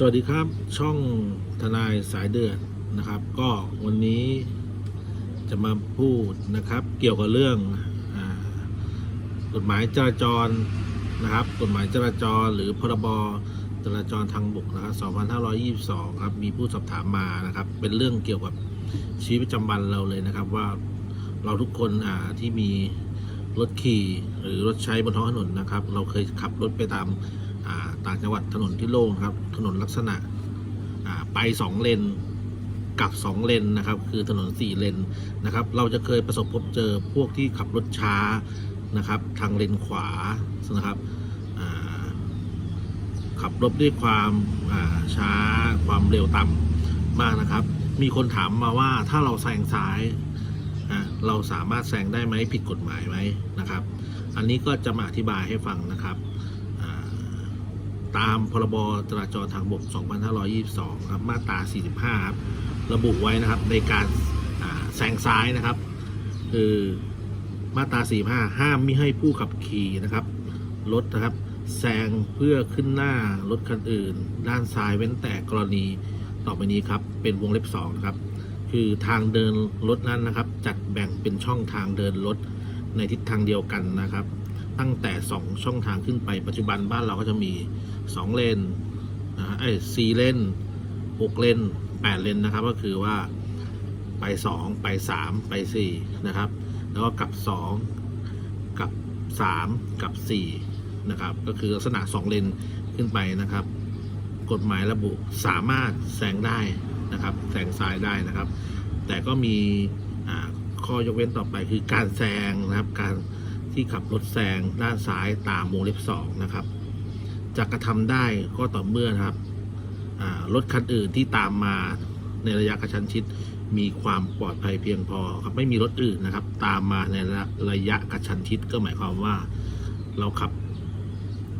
สวัสดีครับช่องทนายสายเดือดนะครับ ก็วันนี้จะมาพูดนะครับ เกี่ยวกับเรื่องอกฎหมายจราจรนะครับ กฎหมายจราจรหรือพรบจราจรทางบกนะครับ 2522 ครับ มีผู้สอบถามมานะครับ เป็นเรื่องเกี่ยวกับชีวิตประจำวันเราเลยนะครับ ว่าเราทุกคนที่มีรถขี่หรือรถใช้บนท้องถนนนะครับ เราเคยขับรถไปตาม ต่างจังหวัดถนนที่โล่งครับ ถนนลักษณะไปสองเลนกับสองเลนนะครับ คือถนนสี่เลนนะครับ เราจะเคยประสบพบเจอพวกที่ขับรถช้านะครับ ทางเลนขวานะครับขับรถด้วยความาช้าความเร็วต่ำมากนะครับ มีคนถามมาว่าถ้าเราแซงซ้ายเราสามารถแซงได้ไหมผิดกฎหมายไหมนะครับ อันนี้ก็จะมาอธิบายให้ฟังนะครับ ตามพรบจราจรทางบก 2522 ครับ มาตรา 45 ครับ ระบุไว้นะครับในการแซงซ้ายนะครับ คือมาตรา 45 ห้ามไม่ให้ผู้ขับขี่นะครับรถนะครับแซงเพื่อขึ้นหน้ารถคันอื่น ด้านซ้ายเว้นแต่กรณีต่อไปนี้ครับ เป็นวงเล็บ2นะครับ คือทางเดินรถนั้นนะครับ จัดแบ่งเป็นช่องทางเดินรถในทิศทางเดียวกันนะครับ ตั้งแต่ 2 ช่องทางขึ้นไปปัจจุบันบ้านเราก็จะมี 2 เลนนะไอ้สี่เลนหกเลนแปดเลนนะครับ ก็คือว่าไป 2 ไป 3 ไป 4 นะครับ แล้วก็กลับ 2 กับ 3 กับ 4 นะครับ ก็คือลักษณะ 2 เลนขึ้นไปนะครับ กฎหมายระบุสามารถแซงได้นะครับแซงซ้ายได้นะครับ แต่ก็มีข้อยกเว้นต่อไปคือการแซงนะครับการ ที่ขับรถแซงด้านซ้ายตามวงเล็บสองนะครับจะกระทำได้ก็ต่อเมื่อนะครับรถคันอื่นที่ตามมาในระยะกระชั้นชิดมีความปลอดภัยเพียงพอครับไม่มีรถอื่นนะครับ ตามมาในระยะกระชั้นชิดก็หมายความว่าเราขับ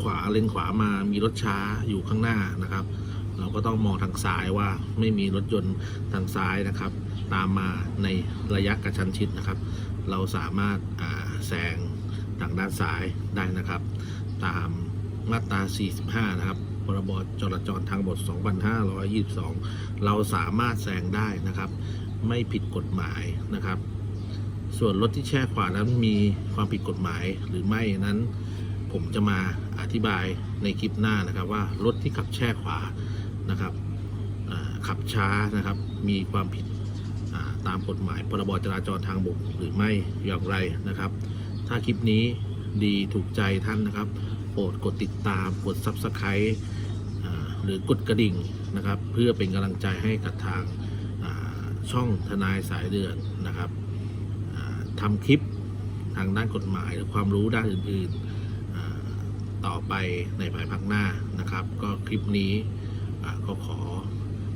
ขวาเลนขวามามีรถช้าอยู่ข้างหน้านะครับ เราก็ต้องมองทางซ้ายว่าไม่มีรถยนต์ทางซ้ายนะครับ ตามมาในระยะกระชั้นชิดนะครับ เราสามารถแซง ทางด้านซ้ายได้นะครับ ตามมาตรา 45 นะครับพรบจราจรทางบก2522 เราสามารถแซงได้นะครับ ไม่ผิดกฎหมายนะครับ ส่วนรถที่แช่ขวานั้นมีความผิดกฎหมายหรือไม่นั้น ผมจะมาอธิบายในคลิปหน้านะครับ ว่ารถที่ขับแช่ขวานะครับขับช้านะครับ มีความผิดตามกฎหมายพรบจราจรทางบกหรือไม่อย่างไรนะครับ ถ้าคลิปนี้ดีถูกใจท่านนะครับ โปรดกดติดตาม กด Subscribe หรือกดกระดิ่งนะครับ เพื่อเป็นกำลังใจให้กับทางช่องทนายสายเดือนนะครับทำคลิปทางด้านกฎหมายหรือความรู้ด้านอื่นๆต่อไปในภายภาคหน้านะครับ ก็คลิปนี้ก็ขอ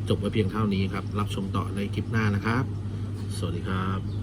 จบไว้เพียงเท่านี้ครับ รับชมต่อในคลิปหน้านะครับ สวัสดีครับ